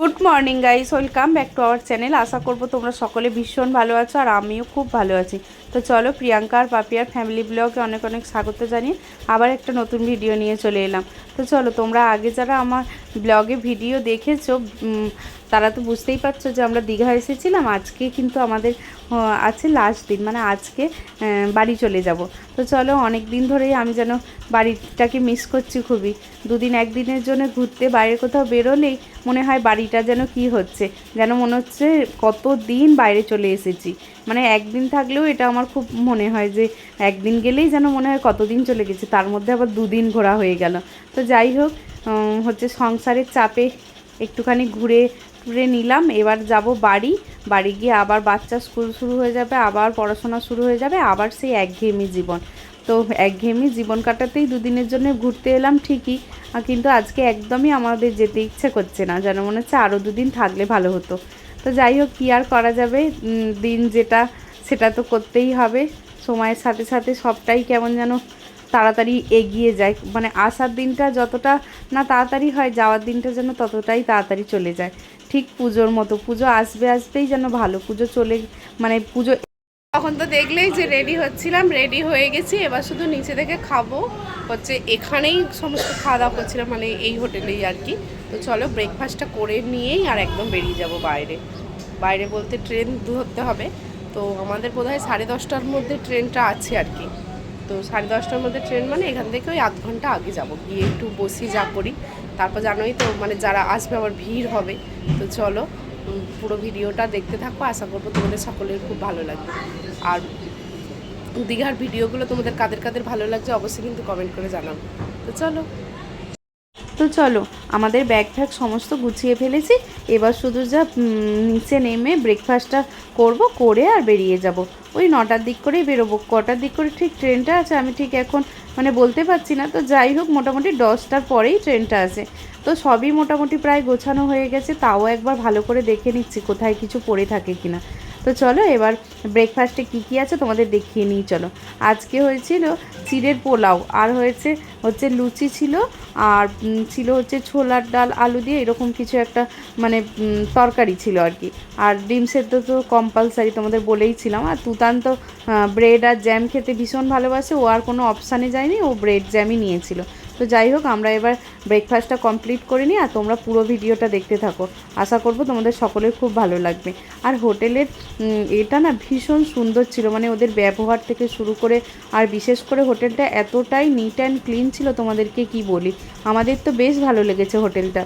Good morning guys welcome back to our channel আশা করব তোমরা সকলে ভীষণ ভালো আছো আর আমিও খুব ভালো আছি। তো চলো প্রিয়াঙ্কা আর পাপিয়ার ফ্যামিলি ব্লগে অনেক অনেক স্বাগত জানিয়ে আবার একটা নতুন ভিডিও নিয়ে চলে এলাম। তো চলো, তোমরা আগে যারা আমার ব্লগে ভিডিও দেখেছ তারা তো বুঝতেই পারছ যে আমরা দীঘা এসেছিলাম। আজকে কিন্তু আমাদের আছে লাস্ট দিন মানে আজকে বাড়ি চলে যাব। তো চলো অনেক দিন ধরেই আমি যেন বাড়িটাকে মিস করছি খুবই। দুদিন একদিনের জন্য ঘুরতে বাইরে কোথাও বেরোলেই মনে হয় বাড়িটা যেন কি হচ্ছে। যেন মনে হচ্ছে কত দিন বাইরে চলে এসেছি। মানে একদিন থাকলেও এটা আমার খুব মনে হয় যে একদিন গেলেই যেন মনে হয় কতদিন চলে গেছে, তার মধ্যে আবার দুদিন ঘোরা হয়ে গেল। তো যাই হোক হচ্ছে সংসারের চাপে একটুখানি ঘুরে টুরে নিলাম, এবার যাব বাড়ি। বাড়ি গিয়ে আবার বাচ্চা স্কুল শুরু হয়ে যাবে, আবার পড়াশোনা শুরু হয়ে যাবে, আবার সেই একঘেয়েমি জীবন। তো একঘেয়েমি জীবন কাটাতেই দুদিনের জন্য ঘুরতে এলাম ঠিকই কিন্তু আজকে একদমই আমাদের যেতে ইচ্ছে করছে না, যেন মনে হচ্ছে আরও দুদিন থাকলে ভালো হতো। তো যাই হোক, কী আর করা যাবে? দিন যেটা, সেটা তো করতেই হবে। সময়ের সাথে সাথে সবটাই কেমন যেন তাড়াতাড়ি এগিয়ে যায়। মানে আসার দিনটা যতটা না তাড়াতাড়ি হয়, যাওয়ার দিনটা যেন ততটাই তাড়াতাড়ি চলে যায়। ঠিক পুজোর মতো, পুজো আসবে আসতেই যেন ভালো, পুজো চলে মানে পুজো তখন তো দেখলেই যে রেডি হচ্ছিলাম রেডি হয়ে গেছি, এবার শুধু নিচে থেকে খাব। হচ্ছে এখানেই সমস্ত খাওয়া দাওয়া করছিলাম মানে এই হোটেলেই আর কি। তো চলো ব্রেকফাস্টটা করে নিয়েই আর একদম বেরিয়ে যাব বাইরে। বাইরে বলতে ট্রেন ধরতে হবে। তো আমাদের বোধ হয় সাড়ে দশটার মধ্যে ট্রেনটা আছে আর কি। তো সাড়ে দশটার মধ্যে ট্রেন মানে এখান থেকে ওই আধ ঘণ্টা আগে যাব, গিয়ে একটু বসি যা করি। তারপর জানোই তো মানে যারা আসবে আবার ভিড় হবে। তো চলো পুরো ভিডিওটা দেখতে থাকব আশা করব তোমাদের সকলের খুব ভালো লাগবে। আর দীঘার ভিডিওগুলো তোমাদের কাদের কাদের ভালো লাগছে অবশ্যই কিন্তু কমেন্ট করে জানাব তো চলো। তো চলো, আমাদের ব্যাগ ফ্যাগ সমস্ত গুছিয়ে ফেলেছি। এবার শুধু যা নিচে নেমে ব্রেকফাস্টটা করব, করে আর বেরিয়ে যাব। ওই নটার দিক করেই বেরোবো। কটার দিক করে ঠিক ট্রেনটা আছে, আমি ঠিক এখন মানে বলতে পারছি না। তো যাই হোক, মোটামুটি দশটার পরেই ট্রেনটা আছে তো সবই মোটামুটি প্রায় গোছানো হয়ে গেছে, তাও একবার ভালো করে দেখে নিচ্ছি কোথায় কিছু পড়ে থাকে কিনা। তো চলো এবার ব্রেকফাস্টে কী কী আছে তোমাদের দেখিয়ে নিই, চলো। আজকে হয়েছিল চিড়ের পোলাও, আর হয়েছে হচ্ছে লুচি ছিল, আর ছিল হচ্ছে ছোলার ডাল, আলু দিয়ে এরকম কিছু একটা মানে তরকারি ছিল আর কি। আর ডিম সেদ্ধ তো কম্পালসারি তোমাদের বলেই ছিলাম, আর তুতান তো ব্রেড আর জ্যাম খেতে ভীষণ ভালোবাসে, ও আর কোনো অপশানে যায়নি, ও ব্রেড জ্যামই নিয়েছিল। তো যাই হোক, আমরা এবার ব্রেকফাস্টটা কমপ্লিট করে নিই আর তোমরা পুরো ভিডিওটা দেখতে থাকো। আশা করব তোমাদের সকলের খুব ভালো লাগবে। আর হোটেলের এটা না ভীষণ সুন্দর ছিল মানে ওদের ব্যবহার থেকে শুরু করে আর বিশেষ করে হোটেলটা এতটাই নিট অ্যান্ড ক্লিন ছিল তোমাদেরকে কি বলি? আমাদের তো বেশ ভালো লেগেছে হোটেলটা।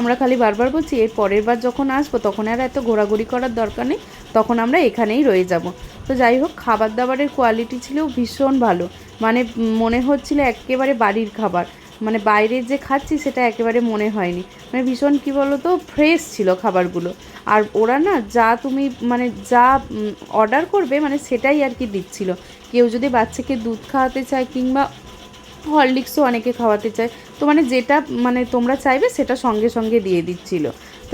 আমরা খালি বারবার বলছি, এর পরের বার যখন আসব, তখন আর এত ঘোরাঘুরি করার দরকার নেই, তখন আমরা এখানেই রয়ে যাব। তো যাই হোক খাবার দাবারের কোয়ালিটি ছিল ভীষণ ভালো। মানে মনে হচ্ছিল একেবারে বাড়ির খাবার। মানে বাইরে যে খাচ্ছি সেটা একেবারে মনে হয়নি। মানে ভীষণ কী বলো তো ফ্রেশ ছিল খাবারগুলো। আর ওরা না যা তুমি মানে যা অর্ডার করবে মানে সেটাই আর কি দিচ্ছিল। কেউ যদি বাচ্চাকে দুধ খাওয়াতে চায় কিংবা হরলিক্সও অনেকে খাওয়াতে চায়, তো মানে যেটা মানে তোমরা চাইবে সেটা সঙ্গে সঙ্গে দিয়ে দিচ্ছিল।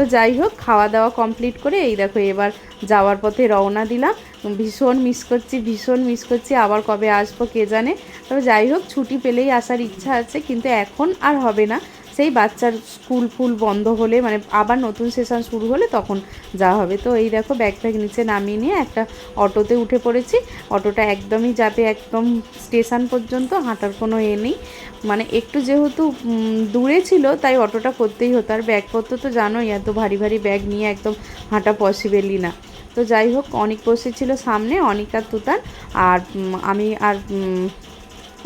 তো যাই হোক খাওয়া দাওয়া কমপ্লিট করে এই দেখো এবার যাওয়ার পথে রওনা দিলাম। ভীষণ মিস করছি, ভীষণ মিস করছি, আবার কবে আসব কে জানে। তবে যাই হোক, ছুটি পেলেই আসার ইচ্ছা আছে, কিন্তু এখন আর হবে না। সেই বাচ্চার স্কুল ফুল বন্ধ হলে মানে আবার নতুন সেশন শুরু হলে তখন যা হবে। তো এই দেখো ব্যাগ ফ্যাগ নিচে নামিয়ে নিয়ে একটা অটোতে উঠে পড়েছি। অটোটা একদমই যাবে একদম স্টেশন পর্যন্ত হাঁটার কোনো এ নেই। মানে একটু যেহেতু দূরে ছিল, তাই অটোটা করতেই হতো। আর ব্যাগপত্র তো জানোই, এত ভারী ভারী ব্যাগ নিয়ে একদম হাঁটা পসিবেলই না। তো যাই হোক, অনেক বসেছিল সামনে, অনিক আর তুতান, আর আমি আর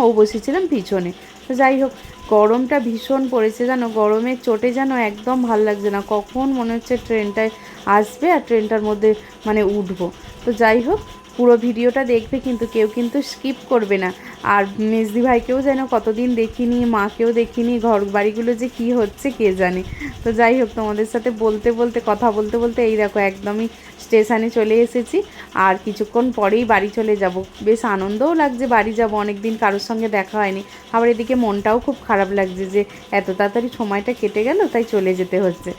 ও বসেছিলাম পিছনে। তো যাই হোক গরমটা ভীষণ পড়েছে জানো, গরমের চোটে যেন একদম ভালো লাগছে না। কখন মনে হচ্ছে ট্রেনটায় আসবে আর ট্রেনটার মধ্যে মানে উঠবো। তো যাই হোক পুরো ভিডিওটা দেখবে, কিন্তু কেউ কিন্তু স্কিপ করবে না। আর মেজদি ভাইকেও যেন কতদিন দেখিনি, মাকেও দেখিনি ঘর বাড়িগুলো যে কি হচ্ছে কে জানে। তো যাই হোক, তোমাদের সাথে বলতে বলতে, কথা বলতে বলতে এই দেখো একদমই স্টেশনে চলে এসেছি। আর কিছুক্ষণ পরেই বাড়ি চলে যাব। বেশ আনন্দও লাগছে বাড়ি যাব অনেক দিন কারোর সঙ্গে দেখা হয়নি। আবার এদিকে মনটাও খুব খারাপ লাগছে যে, এত তাড়াতাড়ি সময়টা কেটে গেল, তাই চলে যেতে হচ্ছে।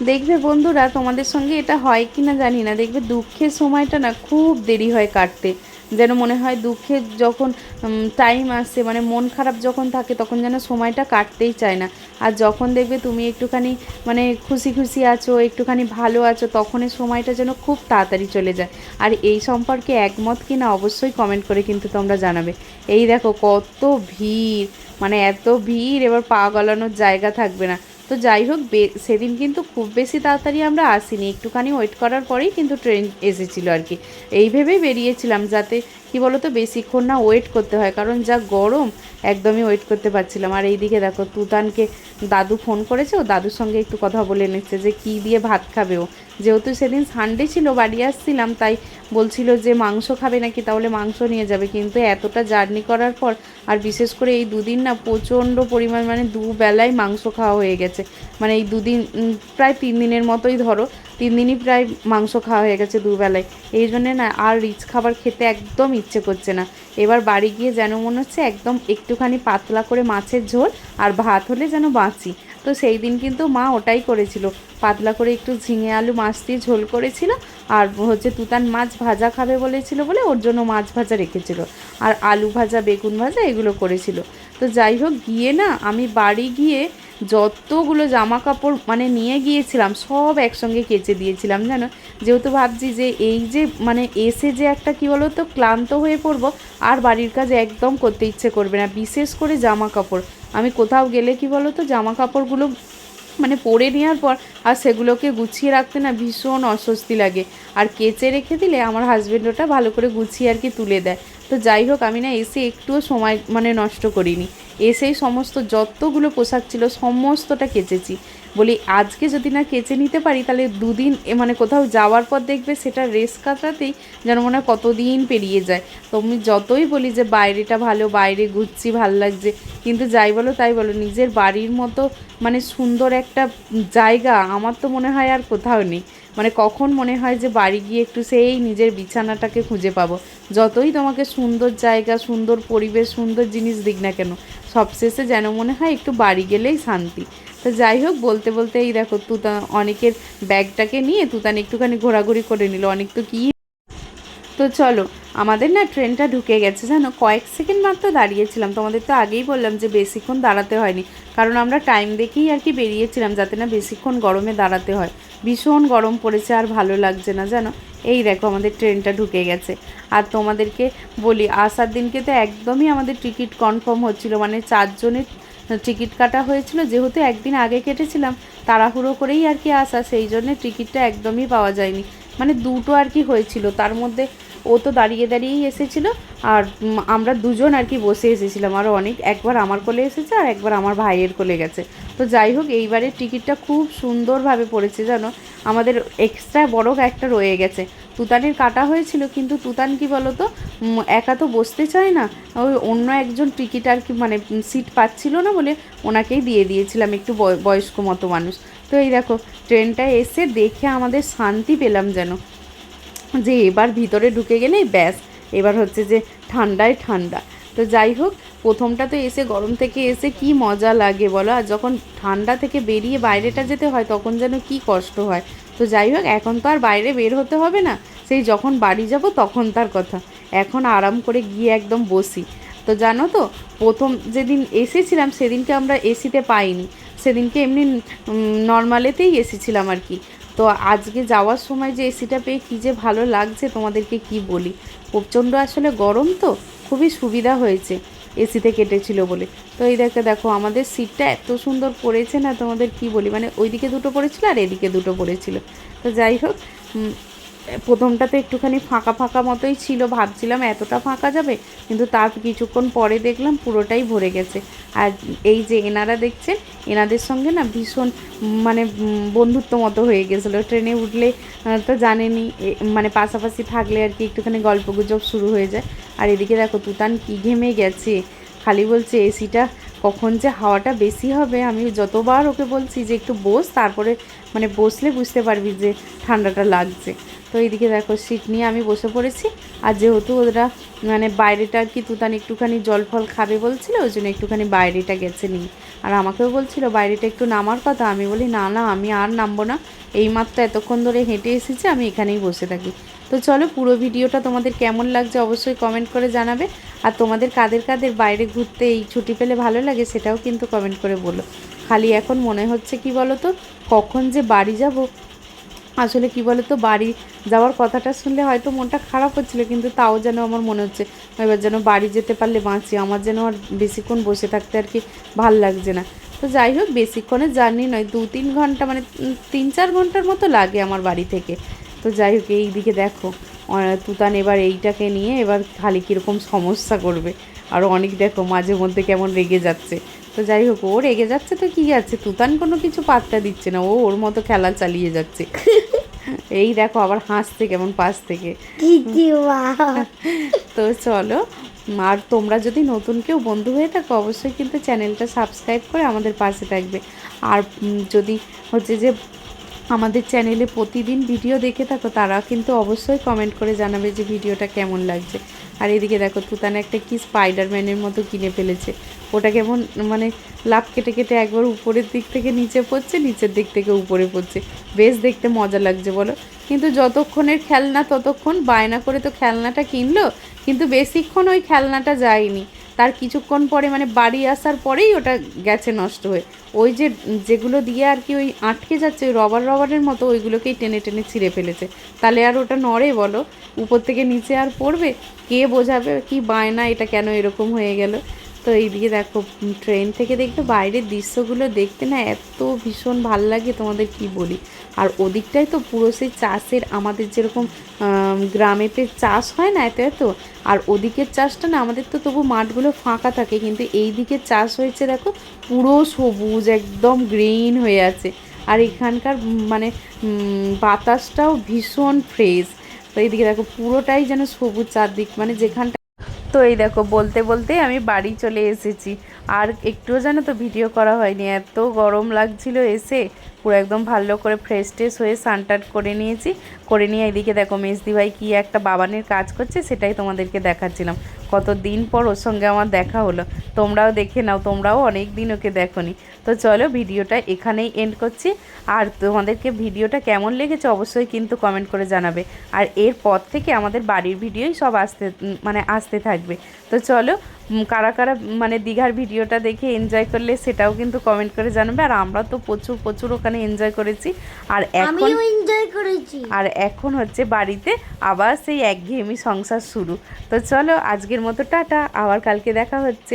দেখবে বন্ধুরা তোমাদের সঙ্গে এটা হয় কি না জানি না। দেখবে দুঃখের সময়টা না খুব দেরি হয় কাটতে। যেন মনে হয় দুঃখের যখন টাইম আসছে মানে মন খারাপ যখন থাকে তখন যেন সময়টা কাটতেই চায় না। আর যখন দেখবে তুমি একটুখানি মানে খুশি খুশি আছো, একটুখানি ভালো আছো তখনই সময়টা যেন খুব তাড়াতাড়ি চলে যায়। আর এই সম্পর্কে একমত কি না অবশ্যই কমেন্ট করে কিন্তু তোমরা জানাবে। এই দেখো কত ভিড় মানে এত ভিড়, এবার পা গলানোর জায়গা থাকবে না। তো যাই হোক সেদিন কিন্তু খুব বেশি তাড়াতাড়ি আমরা আসিনি। একটুখানি ওয়েট করার পরেই কিন্তু ট্রেন এসেছিল আর কি। এই ভেবেই বেরিয়েছিলাম যাতে কি বলতো, বেশিক্ষণ না ওয়েট করতে হয়। কারণ যা গরম, একদমই ওয়েট করতে পারছিলাম। আর এইদিকে দেখো, তুতানকে দাদু ফোন করেছে। ও দাদুর সঙ্গে একটু কথা বলে নিচ্ছে যে, কী দিয়ে ভাত খাবে ও? যেহেতু সেদিন সানডে ছিল, বাড়ি আসছিলাম, তাই বলছিল যে, মাংস খাবে নাকি? তাহলে মাংস নিয়ে যাবে। কিন্তু এতটা জার্নি করার পর, আর বিশেষ করে এই দুদিন না, প্রচণ্ড পরিমাণ মানে দুবেলায় মাংস খাওয়া হয়ে গেছে। মানে এই দুদিন প্রায় তিন দিনের মতোই ধরো। তিন দিনই প্রায় মাংস খাওয়া হয়ে গেছে দুবেলায়। এই জন্যে না আর রিচ খাবার খেতে একদম ইচ্ছে করছে না। এবার বাড়ি গিয়ে যেন মনে হচ্ছে একদম একটুখানি পাতলা করে মাছের ঝোল আর ভাত হলে যেন বাঁচি। তো সেই দিন কিন্তু মা ওটাই করেছিল। পাতলা করে একটু ঝিঙে আলু, মাছ দিয়ে ঝোল করেছিল আর হচ্ছে তুতান মাছ ভাজা খাবে বলেছিল বলে ওর জন্য মাছ ভাজা রেখেছিল। আর আলু ভাজা, বেগুন ভাজা এগুলো করেছিল। তো যাই হোক গিয়ে না আমি বাড়ি গিয়ে যতগুলো জামা কাপড় মানে নিয়ে গিয়েছিলাম, সব একসঙ্গে কেচে দিয়েছিলাম, জানো? যেহেতু ভাবছি যে এই যে মানে এসে যে একটা কি বলো তো ক্লান্ত হয়ে পড়ব, আর বাড়ির কাজ একদম করতে ইচ্ছে করবে না, বিশেষ করে জামা কাপড় আমি কোথাও গেলে কি বলো তো জামা কাপড়গুলো মানে পরে নেওয়ার পর আর সেগুলোকে গুছিয়ে রাখতে না ভীষণ অস্বস্তি লাগে। আর কেচে রেখে দিলে আমার হাজব্যান্ড ওটা ভালো করে গুছিয়ে আর কি তুলে দেয়। তো যাই হোক, আমি না এসে একটুও সময় মানে নষ্ট করিনি। এসেই সমস্ত যতগুলো পোশাক ছিল সমস্তটা কেচেছি। বলি, আজকে যদি না কেচে নিতে পারি, তাহলে দুদিন মানে কোথাও যাওয়ার পর দেখবে সেটা রেস কাটাতেই যেন মনে হয় কতদিন পেরিয়ে যায়। তো আমি যতই বলি যে, বাইরেটা ভালো, বাইরে ঘুরছি, ভালো লাগছে। কিন্তু যাই বলো, তাই বলো, নিজের বাড়ির মতো মানে সুন্দর একটা জায়গা আমার তো মনে হয় আর কোথাও নেই। মানে কখন মনে হয় যে বাড়ি গিয়ে একটু সেই নিজের বিছানাটাকে খুঁজে পাবো? যতই তোমাকে সুন্দর জায়গা, সুন্দর পরিবেশ, সুন্দর জিনিস দিক না কেন, সবশেষে যেন মনে হয় একটু বাড়ি গেলেই শান্তি। তো যাই হোক, বলতে বলতে এই দেখো, তুতা অনেকের ব্যাগটাকে নিয়ে তুতান একটুখানি ঘোরাঘুরি করে নিল। অনেক তো কী তো চলো, আমাদের না ট্রেনটা ঢুকে গেছে, জানো? কয়েক সেকেন্ড মাত্র দাঁড়িয়েছিলাম। তোমাদের তো আগেই বললাম যে বেশিক্ষণ দাঁড়াতে হয়নি। কারণ আমরা টাইম দেখেই আর কি বেরিয়েছিলাম যাতে না বেশিক্ষণ গরমে দাঁড়াতে হয়। ভীষণ গরম পড়েছে আর ভালো লাগছে না, জানো? এই দেখো আমাদের ট্রেনটা ঢুকে গেছে। আর তোমাদেরকে বলি, আসার দিনকে তো একদমই আমাদের টিকিট কনফার্ম হচ্ছিল মানে চারজনের টিকিট কাটা হয়েছিল। যেহেতু একদিন আগে কেটেছিলাম, তাড়াহুড়ো করেই আর কি আসা, সেই জন্য টিকিটটা একদমই পাওয়া যায়নি। মানে দুটো আর কি হয়েছিল, তার মধ্যে ও তো দাঁড়িয়ে দাঁড়িয়েই এসেছিল আর আমরা দুজন আর কি বসে এসেছিলাম। আরও অনেক, একবার আমার কোলে এসেছে আর একবার আমার ভাইয়ের কোলে গেছে। তো যাই হোক, এইবারের টিকিটটা খুব সুন্দরভাবে পড়েছে জানো? আমাদের এক্সট্রা বড় একটা রয়ে গেছে। তুতানের কাটা হয়েছিল, কিন্তু তুতান কি বলতো? একা তো বসতে চায় না। ওই অন্য একজন টিকিট আর কি মানে সিট পাচ্ছিল না বলে ওনাকেই দিয়ে দিয়েছিলাম, একটু বয়- বয়স্ক মতো মানুষ। তো এই দেখো, ট্রেনটা এসে দেখে আমাদের শান্তি পেলাম যেন। যে এবার ভিতরে ঢুকে গেলেই ব্যাস। এবার হচ্ছে যে ঠান্ডায় ঠান্ডা। তো যাই হোক প্রথমটা তো এসে, গরম থেকে এসে কি মজা লাগে বলো? আর যখন ঠান্ডা থেকে বেরিয়ে বাইরেটা যেতে হয়, তখন যেন কি কষ্ট হয়। তো যাই হোক, এখন তো আর বাইরে বের হতে হবে না। সেই যখন বাড়ি যাব, তখন তার কথা। এখন আরাম করে গিয়ে একদম বসি। তো জানো তো, প্রথম যেদিন এসেছিলাম, সেদিনকে আমরা এসিতে পাইনি। সেদিনকে এমনি নর্মালেতেই এসেছিলাম আর কি। তো আজকে যাওয়ার সময় যে এসিটা পেয়ে কী যে ভালো লাগছে তোমাদেরকে কি বলি? প্রচণ্ড আসলে গরম তো, খুবই সুবিধা হয়েছে এসিতে কেটেছিল বলে। তো এই দেখে, দেখো, আমাদের সিটটা এত সুন্দর পড়েছে না তোমাদের কি বলি? মানে ওইদিকে দুটো পড়েছিল আর এদিকে দুটো পড়েছিল। তো যাই হোক উম, প্রথমটাতে একটুখানি ফাঁকা ফাঁকা মতোই ছিল ভাবছিলাম এতটা ফাঁকা যাবে কিন্তু তার কিছুক্ষণ পরে দেখলাম পুরোটাই ভরে গেছে। আর এই যে এনারা দেখছেন এনাদের সঙ্গে না ভীষণ মানে বন্ধুত্ব মতো হয়ে গেছিল। ট্রেনে উঠলে তো জানেনি মানে পাশাপাশি থাকলে আর কি একটুখানি গল্প গুজব শুরু হয়ে যায়। আর এদিকে দেখো তুতান কি ঘেমে গেছে খালি বলছে এসিটা কখন যে হাওয়াটা বেশি হবে? আমি যতবার ওকে বলছি যে একটু বস তারপরে মানে বসলে বুঝতে পারবি যে ঠান্ডাটা লাগছে। তো এইদিকে দেখো সিট নিয়ে আমি বসে পড়েছি। আর যেহেতু ওরা মানে বাইরেটা কি তুতান একটুখানি জল ফল খাবে বলছিল, ওই জন্য একটুখানি বাইরেটা গেছে নিয়ে। আর আমাকেও বলছিল, বাইরেটা একটু নামার কথা। আমি বলি, না না, আমি আর নামবো না। এইমাত্র এতক্ষণ ধরে হেঁটে এসেছি, আমি এখানেই বসে থাকি। তো চলো পুরো ভিডিওটা তোমাদের কেমন লাগছে অবশ্যই কমেন্ট করে জানাবে। আর তোমাদের কাদের কাদের বাইরে ঘুরতে এই ছুটি পেলে ভালো লাগে সেটাও কিন্তু কমেন্ট করে বলো। খালি এখন মনে হচ্ছে কি বলো তো কখন যে বাড়ি যাব? আসলে কি বলো তো বাড়ি যাওয়ার কথাটা শুনলে হয়তো মনটা খারাপ হচ্ছিল, কিন্তু তাও যেন আমার মনে হচ্ছে, এবার যেন বাড়ি যেতে পারলে বাঁচি। আমার যেন আর বেশিক্ষণ বসে থাকতে আর কি ভালো লাগছে না। তো যাই হোক, বেশিক্ষণের জার্নি নয় দু তিন ঘণ্টা মানে তিন চার ঘণ্টার মতো লাগে আমার বাড়ি থেকে। তো যাই হোক এই দিকে দেখো। তুতান এবার এইটাকে নিয়ে এবার খালি কীরকম সমস্যা করবে। আর অনেক দেখো মাঝে মধ্যে কেমন রেগে যাচ্ছে। তো যাই হোক ও রেগে যাচ্ছে তো কী আছে? তুতান কোনো কিছু পাত্তা দিচ্ছে না ও ওর মতো খেলা চালিয়ে যাচ্ছে। এই দেখো আবার হাসছে কেমন পাশ থেকে। তো চলো আর তোমরা যদি নতুন কেউ বন্ধু হয়ে থাকো অবশ্যই কিন্তু চ্যানেলটা সাবস্ক্রাইব করে আমাদের পাশে থাকবে। আর যদি হচ্ছে যে আমাদের চ্যানেলে প্রতিদিন ভিডিও দেখে থাকো তারা কিন্তু অবশ্যই কমেন্ট করে জানাবে যে ভিডিওটা কেমন লাগছে। আর এদিকে দেখো, তুতানে একটা কি স্পাইডারম্যানের মতো কিনে ফেলেছে। ওটা কেমন মানে লাভ কেটে কেটে একবার উপরের দিক থেকে নিচে পড়ছে, নিচের দিক থেকে উপরে পড়ছে। বেশ দেখতে মজা লাগছে বলো। কিন্তু যতক্ষণের খেলনা, ততক্ষণ বায়না করে তো খেলনাটা কিনলো, কিন্তু বেশিক্ষণ ওই খেলনাটা যায়নি। তার কিছুক্ষণ পরে মানে বাড়ি আসার পরেই ওটা গেছে নষ্ট হয়ে। ওই যে যেগুলো দিয়ে আর কি ওই আটকে যাচ্ছে, ওই রবার রবারের মতো, ওইগুলোকেই টেনে টেনে ছিঁড়ে ফেলেছে। তাহলে আর ওটা নড়ে বলো, উপর থেকে নিচে আর পড়বে? কে বোঝাবে? কি বায়না? এটা কেন এরকম হয়ে গেল? তো এইদিকে দেখো ট্রেন থেকে দেখবে বাইরের দৃশ্যগুলো দেখতে না এত ভীষণ ভালো লাগে তোমাদের কি বলি। আর ওদিকটাই তো পুরো সেই চাষের আমাদের যেরকম গ্রামেতে চাষ হয় না এত এত আর ওদিকের চাষটা না আমাদের তো তবু মাঠগুলো ফাঁকা থাকে, কিন্তু এই দিকের চাষ হয়েছে দেখো, পুরো সবুজ একদম গ্রিন হয়ে আছে। আর এখানকার মানে বাতাসটাও ভীষণ ফ্রেশ তো এইদিকে দেখো, পুরোটাই যেন সবুজ চারদিক মানে যেখানটা তো এই দেখো, বলতে বলতে আমি বাড়ি চলে এসেছি। আর একটুও জানো তো ভিডিও করা হয়নি, এত গরম লাগছিল এসে। পুরো একদম ভালো করে ফ্রেশ ট্রেশ হয়ে সানটাট করে নিয়েছি। করে নিয়ে এদিকে দেখো মেজদি ভাই কী একটা বাবানের কাজ করছে, সেটাই তোমাদেরকে দেখাচ্ছিলাম। কত দিন পর ওর সঙ্গে আমার দেখা হলো তোমরাও দেখে নাও তোমরাও অনেক দিন ওকে দেখোনি। তো চলো ভিডিওটা এখানেই এন্ড করছি। আর তোমাদেরকে ভিডিওটা কেমন লেগেছে অবশ্যই কিন্তু কমেন্ট করে জানাবে। আর এরপর থেকে আমাদের বাড়ির ভিডিওই সব আসতে মানে আসতে থাকবে। তো চলো কারা কারা মানে দীঘার ভিডিওটা দেখে এনজয় করলে সেটাও কিন্তু কমেন্ট করে জানাবে। আর আমরা তো প্রচুর প্রচুর ওখানে এনজয় করেছি। আর এখন এনজয় করেছি। আর এখন হচ্ছে বাড়িতে আবার সেই একঘেয়েমি সংসার শুরু। তো চলো আজকের মতো টাটা আবার কালকে দেখা হচ্ছে।